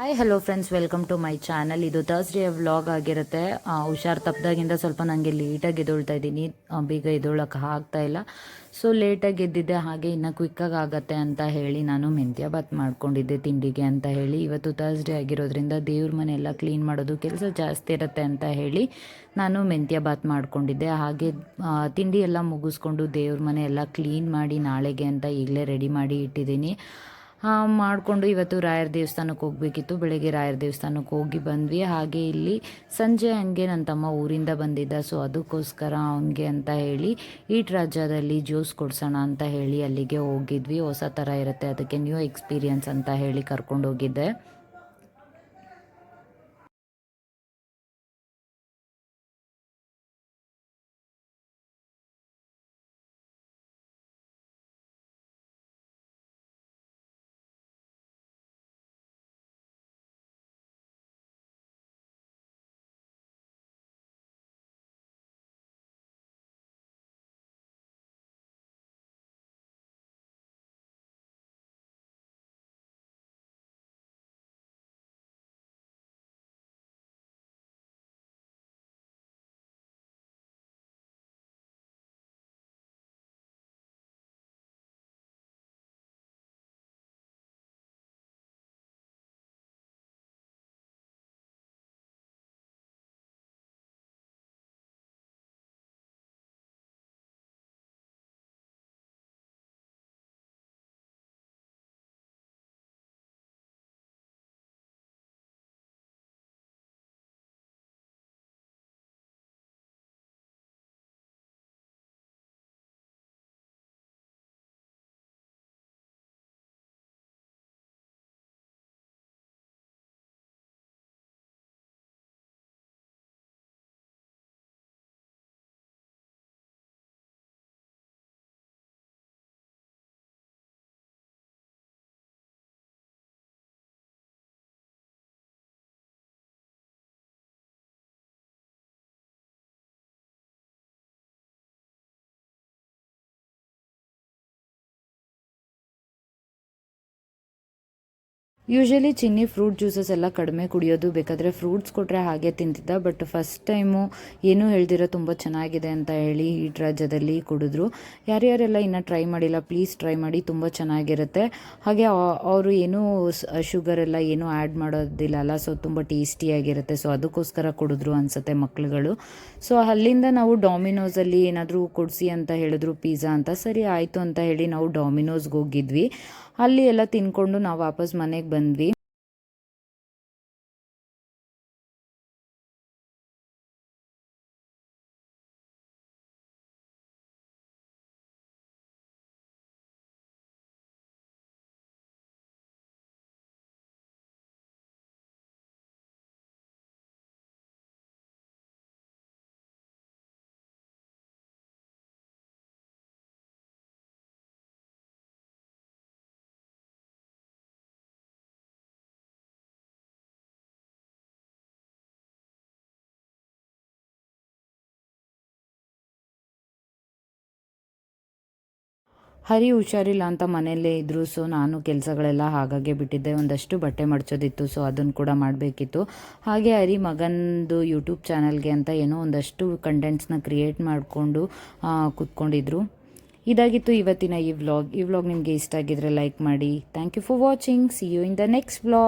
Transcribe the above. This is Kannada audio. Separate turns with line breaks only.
Hi hello friends welcome to my channel ಇದು ಥರ್ಸ್ಡೇ ವ್ಲಾಗ್ ಆಗಿರುತ್ತೆ. ಹುಷಾರ್ ತಪ್ಪದಾಗಿಂದ ಸ್ವಲ್ಪ ನನಗೆ ಲೇಟಾಗಿ ಎದ್ದೊಳ್ತಾ ಇದ್ದೀನಿ. ಬೀಗ ಎದ್ದೊಳಕ್ಕೆ ಆಗ್ತಾ ಇಲ್ಲ. ಸೊ ಲೇಟಾಗಿ ಎದ್ದಿದ್ದೆ. ಹಾಗೆ ಇನ್ನು ಕ್ವಿಕ್ಕಾಗಿ ಆಗತ್ತೆ ಅಂತ ಹೇಳಿ ನಾನು ಮೆಂತ್ಯ ಬಾತ್ ಮಾಡ್ಕೊಂಡಿದ್ದೆ ತಿಂಡಿಗೆ ಅಂತ ಹೇಳಿ. ಇವತ್ತು ಥರ್ಸ್ಡೇ ಆಗಿರೋದ್ರಿಂದ ದೇವ್ರ ಮನೆ ಎಲ್ಲ ಕ್ಲೀನ್ ಮಾಡೋದು ಕೆಲಸ ಜಾಸ್ತಿ ಇರುತ್ತೆ ಅಂತ ಹೇಳಿ ನಾನು ಮೆಂತ್ಯ ಬಾತ್ ಮಾಡ್ಕೊಂಡಿದ್ದೆ. ಹಾಗೆ ತಿಂಡಿ ಎಲ್ಲ ಮುಗಿಸ್ಕೊಂಡು ದೇವ್ರ ಮನೆ ಎಲ್ಲ ಕ್ಲೀನ್ ಮಾಡಿ ನಾಳೆಗೆ ಅಂತ ಈಗಲೇ ರೆಡಿ ಮಾಡಿ ಇಟ್ಟಿದ್ದೀನಿ. ಮಾಡಿಕೊಂಡು ಇವತ್ತು ರಾಯರ ದೇವಸ್ಥಾನಕ್ಕೆ ಹೋಗಬೇಕಿತ್ತು. ಬೆಳಗ್ಗೆ ರಾಯರ ದೇವಸ್ಥಾನಕ್ಕೆ ಹೋಗಿ ಬಂದ್ವಿ. ಹಾಗೆ ಇಲ್ಲಿ ಸಂಜೆ ಹಂಗೆ ನನ್ನ ತಮ್ಮ ಊರಿಂದ ಬಂದಿದ್ದ. ಸೊ ಅದಕ್ಕೋಸ್ಕರ ಅವನಿಗೆ ಅಂತ ಹೇಳಿ ಈಟ್ ರಾಜ್ಯದಲ್ಲಿ ಜ್ಯೂಸ್ ಕೊಡ್ಸೋಣ ಅಂತ ಹೇಳಿ ಅಲ್ಲಿಗೆ ಹೋಗಿದ್ವಿ. ಹೊಸ ಥರ ಇರುತ್ತೆ. ಅದಕ್ಕೆ ನ್ಯೂ ಎಕ್ಸ್ಪೀರಿಯನ್ಸ್ ಅಂತ ಹೇಳಿ ಕರ್ಕೊಂಡು ಹೋಗಿದ್ದೆ. ಯೂಶಲಿ ಚಿನ್ನಿ ಫ್ರೂಟ್ ಜ್ಯೂಸಸ್ ಎಲ್ಲ ಕಡಿಮೆ ಕುಡಿಯೋದು, ಬೇಕಾದರೆ ಫ್ರೂಟ್ಸ್ ಕೊಟ್ಟರೆ ಹಾಗೆ ತಿಂತಿದ್ದ ಬಟ್ ಫಸ್ಟ್ ಟೈಮು ಏನೂ ಹೇಳ್ದಿರೋ ತುಂಬ ಚೆನ್ನಾಗಿದೆ ಅಂತ ಹೇಳಿ ಹೀಟ್ ರಾಜ್ಯದಲ್ಲಿ ಕುಡಿದ್ರು. ಯಾರ್ಯಾರೆಲ್ಲ ಇನ್ನೂ ಟ್ರೈ ಮಾಡಿಲ್ಲ ಪ್ಲೀಸ್ ಟ್ರೈ ಮಾಡಿ, ತುಂಬ ಚೆನ್ನಾಗಿರುತ್ತೆ. ಹಾಗೆ ಅವರು ಏನೂ ಶುಗರ್ ಎಲ್ಲ ಏನೂ ಆ್ಯಡ್ ಮಾಡೋದಿಲ್ಲ ಅಲ್ಲ ಸೊ ತುಂಬ ಟೇಸ್ಟಿಯಾಗಿರುತ್ತೆ ಸೊ ಅದಕ್ಕೋಸ್ಕರ ಕುಡಿದ್ರು ಅನಿಸುತ್ತೆ ಮಕ್ಕಳುಗಳು ಸೊ ಅಲ್ಲಿಂದ ನಾವು ಡಾಮಿನೋಸಲ್ಲಿ ಏನಾದರೂ ಕೊಡಿಸಿ ಅಂತ ಹೇಳಿದ್ರು ಪಿಜ್ಜಾ ಅಂತ, ಸರಿ ಆಯಿತು ಅಂತ ಹೇಳಿ ನಾವು ಡಾಮಿನೋಸ್ಗೆ ಹೋಗಿದ್ವಿ. ಅಲ್ಲಿ ಎಲ್ಲ ತಿನ್ಕೊಂಡು ನಾವು ವಾಪಸ್ ಮನೆಗೆ ಬಂದ್ವಿ. ಹರಿ ಹುಷಾರಿಲ್ಲ ಅಂತ ಮನೆಯಲ್ಲೇ ಇದ್ದರು ಸೊ ನಾನು ಕೆಲಸಗಳೆಲ್ಲ ಹಾಗಾಗೆ ಬಿಟ್ಟಿದ್ದೆ. ಒಂದಷ್ಟು ಬಟ್ಟೆ ಮಡ್ಚೋದಿತ್ತು ಸೊ ಅದನ್ನು ಕೂಡ ಮಾಡಬೇಕಿತ್ತು. ಹಾಗೆ ಹರಿ ಮಗಂದು ಯೂಟ್ಯೂಬ್ ಚಾನಲ್ಗೆ ಅಂತ ಏನೋ ಒಂದಷ್ಟು ಕಂಟೆಂಟ್ಸ್ನ ಕ್ರಿಯೇಟ್ ಮಾಡಿಕೊಂಡು ಕೂತ್ಕೊಂಡಿದ್ರು. ಇದಾಗಿತ್ತು ಇವತ್ತಿನ ಈ ವ್ಲಾಗ್ ಈ ವ್ಲಾಗ್ ನಿಮಗೆ ಇಷ್ಟ ಆಗಿದ್ರೆ ಲೈಕ್ ಮಾಡಿ. Thank you for watching see you in the next vlog